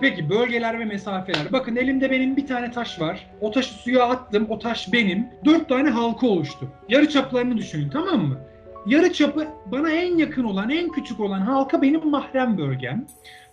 Peki bölgeler ve mesafeler. Bakın elimde benim bir tane taş var. O taşı suya attım. O taş benim. Dört tane halka oluştu. Yarı çaplarını düşünün tamam mı? Yarı çapı bana en yakın olan, en küçük olan halka benim mahrem bölgem.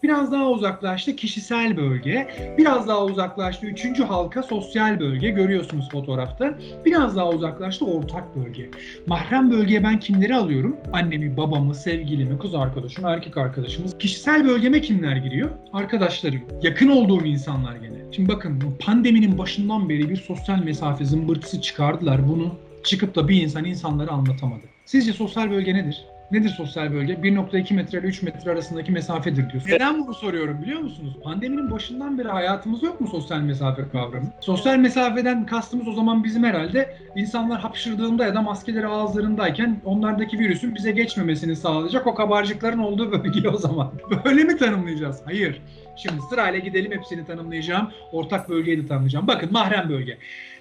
Biraz daha uzaklaştı kişisel bölge. Biraz daha uzaklaştı üçüncü halka sosyal bölge. Görüyorsunuz fotoğrafta. Biraz daha uzaklaştı ortak bölge. Mahrem bölgeye ben kimleri alıyorum? Annemi, babamı, sevgilimi, kız arkadaşımı, erkek arkadaşımız. Kişisel bölgeme kimler giriyor? Arkadaşlarım. Yakın olduğum insanlar gene. Şimdi bakın pandeminin başından beri bir sosyal mesafe zımbırtısı çıkardılar. Bunu çıkıp da bir insan insanlara anlatamadı. Sizce sosyal bölge nedir? Nedir sosyal bölge? 1.2 metre ile 3 metre arasındaki mesafedir diyor. Neden bunu soruyorum biliyor musunuz? Pandeminin başından beri hayatımız yok mu sosyal mesafe kavramı? Sosyal mesafeden kastımız o zaman bizim herhalde insanlar hapşırdığında ya da maskeleri ağızlarındayken onlardaki virüsün bize geçmemesini sağlayacak o kabarcıkların olduğu bölge o zaman. Böyle mi tanımlayacağız? Hayır. Şimdi sırayla gidelim hepsini tanımlayacağım. Ortak bölgeyi de tanımlayacağım. Bakın mahrem bölge.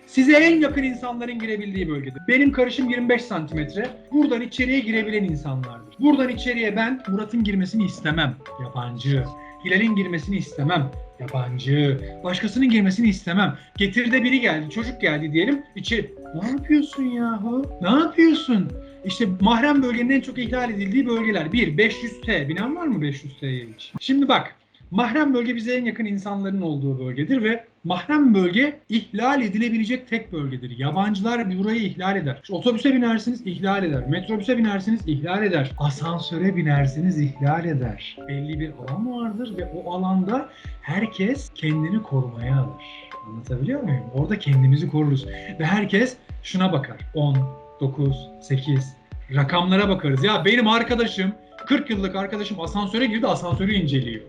Size en yakın insanların girebildiği bölgedir. Benim karışım 25 santimetre. Buradan içeriye girebilen insanlardır. Buradan içeriye ben Murat'ın girmesini istemem. Yabancı. Hilal'in girmesini istemem. Yabancı. Başkasının girmesini istemem. Getiride biri geldi, çocuk geldi diyelim. İçeri. Ne yapıyorsun yahu? Ne yapıyorsun? İşte mahrem bölgenin en çok ihlal edildiği bölgeler. 1. 500T. Bilen var mı 500T'ye hiç? Şimdi bak. Mahrem bölge bize en yakın insanların olduğu bölgedir ve mahrem bölge ihlal edilebilecek tek bölgedir. Yabancılar burayı ihlal eder. İşte otobüse binersiniz ihlal eder. Metrobüse binersiniz ihlal eder. Asansöre binersiniz ihlal eder. Belli bir alan vardır ve o alanda herkes kendini korumaya alır. Anlatabiliyor muyum? Orada kendimizi koruruz. Ve herkes şuna bakar. 10, 9, 8 rakamlara bakarız. Ya benim arkadaşım 40 yıllık arkadaşım asansöre girdi asansörü inceliyor.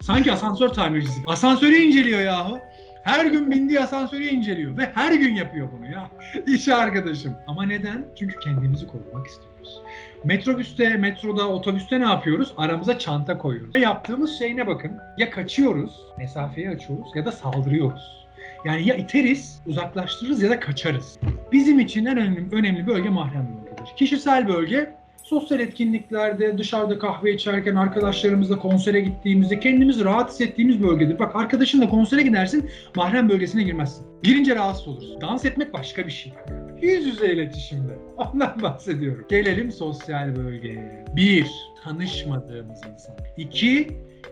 Sanki asansör tamircisi. Asansörü inceliyor yahu. Her gün bindiği asansörü inceliyor ve her gün yapıyor bunu ya. İş arkadaşım. Ama neden? Çünkü kendimizi korumak istiyoruz. Metrobüste, metroda, otobüste ne yapıyoruz? Aramıza çanta koyuyoruz. Ve yaptığımız şey ne bakın? Ya kaçıyoruz, mesafeyi açıyoruz ya da saldırıyoruz. Yani ya iteriz, uzaklaştırırız ya da kaçarız. Bizim için en önemli, önemli bölge mahrem. Kişisel bölge sosyal etkinliklerde, dışarıda kahve içerken, arkadaşlarımızla konsere gittiğimizde kendimizi rahat hissettiğimiz bölgedir. Bak arkadaşınla konsere gidersin, mahrem bölgesine girmezsin. Girince rahatsız olursun. Dans etmek başka bir şey. Yüz yüze iletişimde. Ondan bahsediyorum. Gelelim sosyal bölgeye. Bir, tanışmadığımız insan. İki,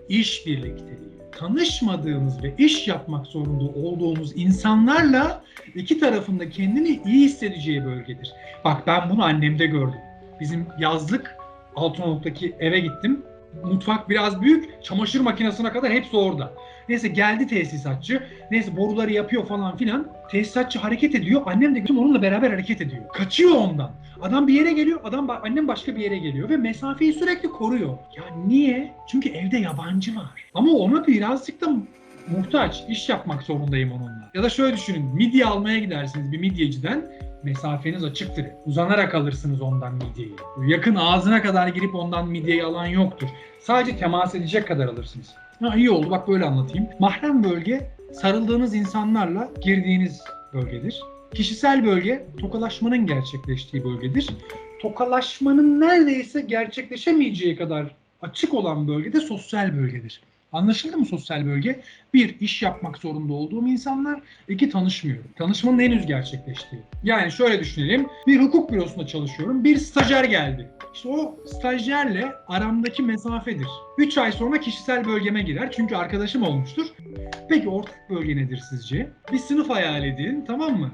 iş birlikteliği. Tanışmadığımız ve iş yapmak zorunda olduğumuz insanlarla iki tarafında kendini iyi hissedeceği bölgedir. Bak ben bunu annemde gördüm. Bizim yazlık Altınoluk'taki eve gittim. Mutfak biraz büyük. Çamaşır makinesine kadar hepsi orada. Neyse geldi tesisatçı. Neyse boruları yapıyor falan filan. Tesisatçı hareket ediyor. Annem de tüm onunla beraber hareket ediyor. Kaçıyor ondan. Adam bir yere geliyor. Adam annem başka bir yere geliyor ve mesafeyi sürekli koruyor. Ya niye? Çünkü evde yabancı var. Ama ona birazcık da muhtaç. iş yapmak zorundayım onunla. Ya da şöyle düşünün. Midye almaya gidersiniz bir midyeciden mesafeniz açıktır. Uzanarak alırsınız ondan midyeyi. Yakın ağzına kadar girip ondan midyeyi alan yoktur. Sadece temas edecek kadar alırsınız. Ha iyi oldu bak böyle anlatayım. Mahrem bölge sarıldığınız insanlarla girdiğiniz bölgedir. Kişisel bölge tokalaşmanın gerçekleştiği bölgedir. Tokalaşmanın neredeyse gerçekleşemeyeceği kadar açık olan bölge de sosyal bölgedir. Anlaşıldı mı sosyal bölge? Bir, iş yapmak zorunda olduğum insanlar. iki tanışmıyorum. Tanışmanın henüz gerçekleştiği. Yani şöyle düşünelim. Bir hukuk bürosunda çalışıyorum. Bir stajyer geldi. İşte o stajyerle aramdaki mesafedir. 3 ay sonra kişisel bölgeme girer. Çünkü arkadaşım olmuştur. Peki ortak bölge nedir sizce? Bir sınıf hayal edin tamam mı?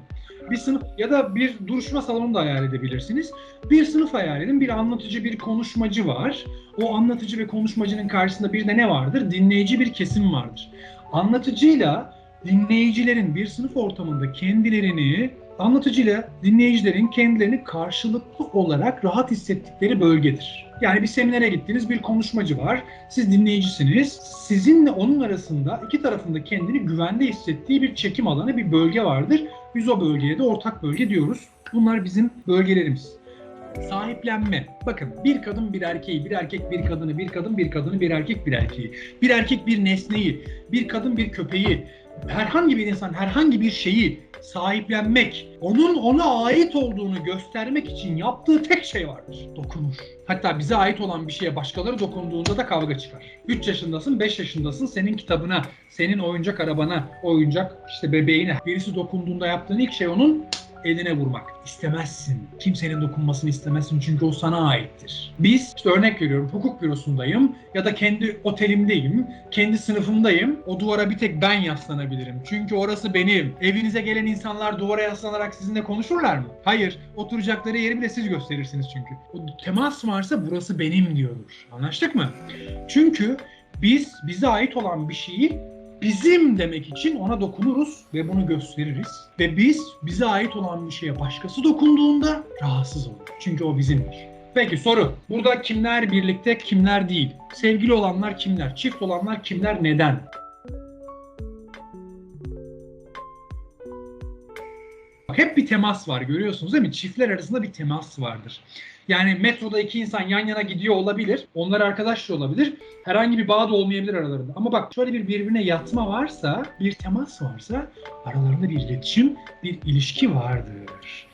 Bir sınıf ya da bir duruşma salonu da hayal edebilirsiniz. Bir sınıf hayal edin. Bir anlatıcı, bir konuşmacı var. O anlatıcı ve konuşmacının karşısında bir de ne vardır? Dinleyici bir kesim vardır. Anlatıcıyla dinleyicilerin bir sınıf ortamında kendilerini anlatıcıyla dinleyicilerin kendilerini karşılıklı olarak rahat hissettikleri bölgedir. Yani bir seminere gittiniz, bir konuşmacı var, siz dinleyicisiniz. Sizinle onun arasında iki tarafında kendini güvende hissettiği bir çekim alanı, bir bölge vardır. Biz o bölgeye de ortak bölge diyoruz. Bunlar bizim bölgelerimiz. Sahiplenme. Bakın bir kadın bir erkeği, bir erkek bir kadını, bir kadın bir kadını, bir erkek bir erkeği, bir erkek bir nesneyi, bir kadın bir köpeği, herhangi bir insan herhangi bir şeyi sahiplenmek, onun ona ait olduğunu göstermek için yaptığı tek şey vardır. Dokunur. Hatta bize ait olan bir şeye başkaları dokunduğunda da kavga çıkar. 3 yaşındasın, 5 yaşındasın, senin kitabına, senin oyuncak arabana, oyuncak işte bebeğine birisi dokunduğunda yaptığın ilk şey onun eline vurmak. İstemezsin. Kimsenin dokunmasını istemezsin çünkü o sana aittir. Biz işte örnek veriyorum hukuk bürosundayım ya da kendi otelimdeyim, kendi sınıfımdayım. O duvara bir tek ben yaslanabilirim. Çünkü orası benim. Evinize gelen insanlar duvara yaslanarak sizinle konuşurlar mı? Hayır. Oturacakları yeri bile siz gösterirsiniz çünkü. O temas varsa burası benim diyordur. Anlaştık mı? Çünkü biz bize ait olan bir şeyi bizim demek için ona dokunuruz ve bunu gösteririz. Ve biz bize ait olan bir şeye başkası dokunduğunda rahatsız oluruz. Çünkü o bizimdir. Peki soru. Burada kimler birlikte, kimler değil? Sevgili olanlar kimler? Çift olanlar kimler? Neden? Hep bir temas var görüyorsunuz değil mi? Çiftler arasında bir temas vardır. Yani metroda iki insan yan yana gidiyor olabilir. Onlar arkadaş da olabilir. Herhangi bir bağ da olmayabilir aralarında. Ama bak şöyle bir birbirine yatma varsa, bir temas varsa aralarında bir iletişim, bir ilişki vardır.